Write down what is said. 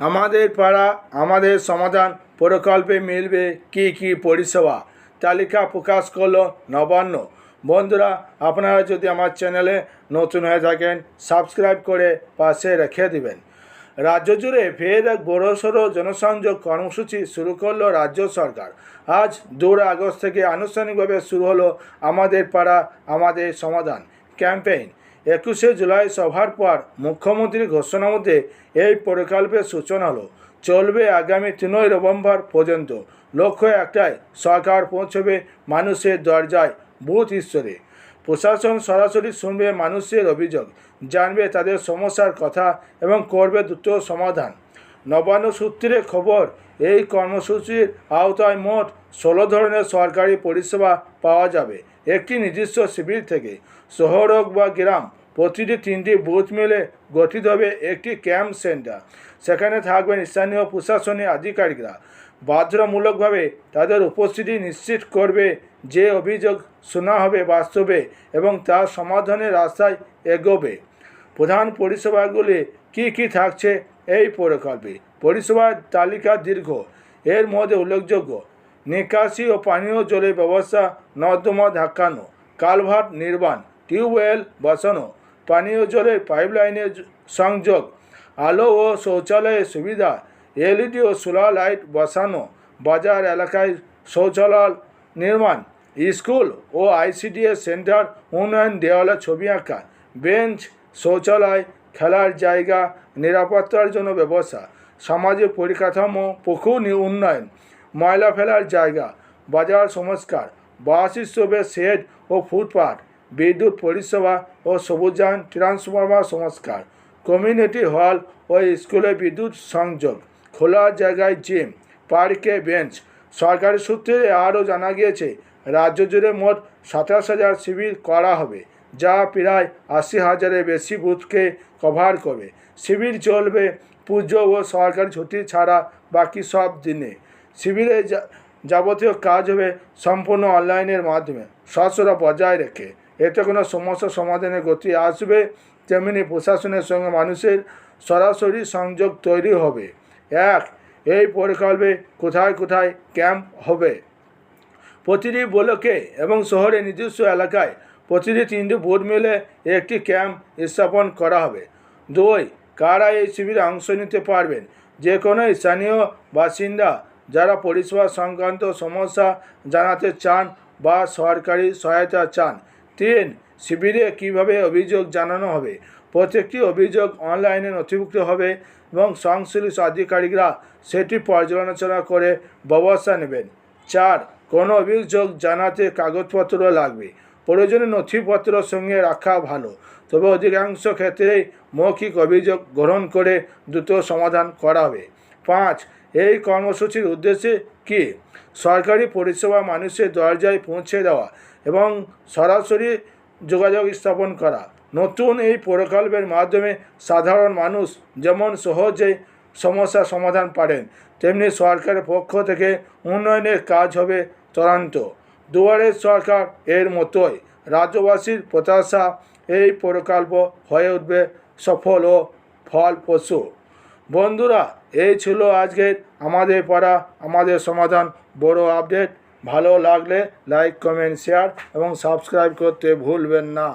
আমাদের পাড়া, আমাদের সমাধান প্রকল্পে মিলবে কি কি পরিষেবা? তালিকা প্রকাশ করল নবান্ন। বন্ধুরা, আপনারা যদি আমার চ্যানেলে নতুন হয়ে থাকেন, সাবস্ক্রাইব করে পাশে রেখে দিবেন। রাজ্য জুড়ে ফের এক বড়সড় জনসংযোগ কর্মসূচি শুরু করল রাজ্য সরকার। আজ দৌড় আগস্ট থেকে আনুষ্ঠানিকভাবে শুরু হলো আমাদের পাড়া, আমাদের সমাধান ক্যাম্পেইন। একুশে জুলাই সভার পর মুখ্যমন্ত্রীর ঘোষণা মধ্যে এই প্রকল্পের সূচনা হলো, চলবে আগামী তিনই নভেম্বর পর্যন্ত। লক্ষ্য একটাই, সরকার পৌঁছবে মানুষের দরজায়, বুথ ঈশ্বরে প্রশাসন সরাসরি শুনবে মানুষের অভিযোগ, জানবে তাদের সমস্যার কথা এবং করবে দ্রুত সমাধান। নবান্ন সূত্রে খবর, এই কর্মসূচির আওতায় মোট ষোলো ধরনের সরকারি পরিষেবা পাওয়া যাবে। একটি নিজস্ব শিবির থেকে শহর হোক বা গ্রাম, প্রতিটি তিনটি বুথ মিলে গঠিত হবে একটি ক্যাম্প সেন্টার। সেখানে থাকবেন স্থানীয় প্রশাসনিক আধিকারিকরা। বাধ্যতামূলকভাবে তাদের উপস্থিতি নিশ্চিত করবে যে অভিযোগ শোনা হবে বাস্তবে এবং তার সমাধানের রাস্তায় এগোবে। প্রধান পরিষেবাগুলি কি কি থাকছে এই প্রকল্পে পরিষেবার তালিকা দীর্ঘ। এর মধ্যে উল্লেখযোগ্য, নিকাশি ও পানীয় জলের ব্যবস্থা নর্দমা ধাক্কানো কালভার্ট নির্মাণ, টিউবওয়েল বসানো, পানীয় জলের পাইপলাইনের সংযোগ, আলো ও শৌচালয়ের সুবিধা, এলইডি ও সোলার লাইট বসানো, বাজার এলাকায় শৌচালয় নির্মাণ, স্কুল ও আইসিডিএস সেন্টার উন্নয়ন দেওয়ালে ছবি আঁকা, বেঞ্চ, শৌচালয় খেলার জায়গা, নিরাপত্তার জন্য ব্যবস্থা সামাজিক পরিকাঠামো পুকুর উন্নয়ন, ময়লা ফেলার জায়গা, বাজার সংস্কার বাস হিসেবে শেড ও ফুটপাথ বিদ্যুৎ পরিষেবা ও সবুজায়ন, ট্রান্সফরমার সংস্কার, কমিউনিটি হল ও স্কুলে বিদ্যুৎ সংযোগ, খোলা জায়গায় জিম, পার্কে বেঞ্চ, সরকারি সূত্রে আরও জানা গিয়েছে, রাজ্য জুড়ে মোট সাতাশ হাজার শিবির করা হবে। যা প্রায় আশি হাজারের বেশি বুথকে কভার করবে শিবির চলবে পুজো ও সরকারি ছুটি ছাড়া বাকি সব দিনে। শিবিরে যাবতীয় কাজ হবে সম্পূর্ণ অনলাইনের মাধ্যমে স্বচ্ছতা বজায় রেখে। এতে কোনো সমস্যা সমাধানের গতি আসবে তেমনি প্রশাসনের সঙ্গে মানুষের সরাসরি সংযোগ তৈরি হবে। এক, এই প্রকল্পে কোথায় কোথায় ক্যাম্প হবে? প্রতিটি ব্লকে এবং শহরের নিজস্ব এলাকায় প্রতিটি তিনটি বুথ মিলে একটি ক্যাম্প স্থাপন করা হবে। দুই, কারা এই শিবিরে অংশ নিতে পারবেন? যে কোনো স্থানীয় বাসিন্দা যারা পরিষেবা সংক্রান্ত সমস্যা জানাতে চান বা সরকারি সহায়তা চান। তিন, শিবিরে কীভাবে অভিযোগ জানানো হবে? প্রত্যেকটি অভিযোগ অনলাইনে নথিভুক্ত হবে এবং সংশ্লিষ্ট আধিকারিকরা সেটি পর্যালোচনা করে ব্যবস্থা নেবেন। চার, কোনো অভিযোগ জানাতে কাগজপত্র লাগবে। প্রয়োজনীয় নথিপত্র সঙ্গে রাখা ভালো। তবে অধিকাংশ ক্ষেত্রেই মৌখিক অভিযোগ গ্রহণ করে দ্রুত সমাধান করা হবে পাঁচ, এই কর্মসূচির উদ্দেশ্যে কি? সরকারি পরিষেবা মানুষের দরজায় পৌঁছে দেওয়া এবং সরাসরি যোগাযোগ স্থাপন করা। নতুন এই প্রকল্পের মাধ্যমে সাধারণ মানুষ যেমন সহজে সমস্যা সমাধান পারেন, তেমনি সরকারের পক্ষ থেকে উন্নয়নের কাজ হবে ত্বরান্ত দুয়ারের সরকার এর মতোই রাজ্যবাসীর প্রত্যাশা এই প্রকল্প হয়ে উঠবে সফল ও ফলপ্রসূ। বন্ধুরা, এই ছিল আজকের আমাদের পড়া, আমাদের সমাধান। বড় আপডেট, ভালো লাগলে লাইক, কমেন্ট, শেয়ার এবং সাবস্ক্রাইব করতে ভুলবেন না।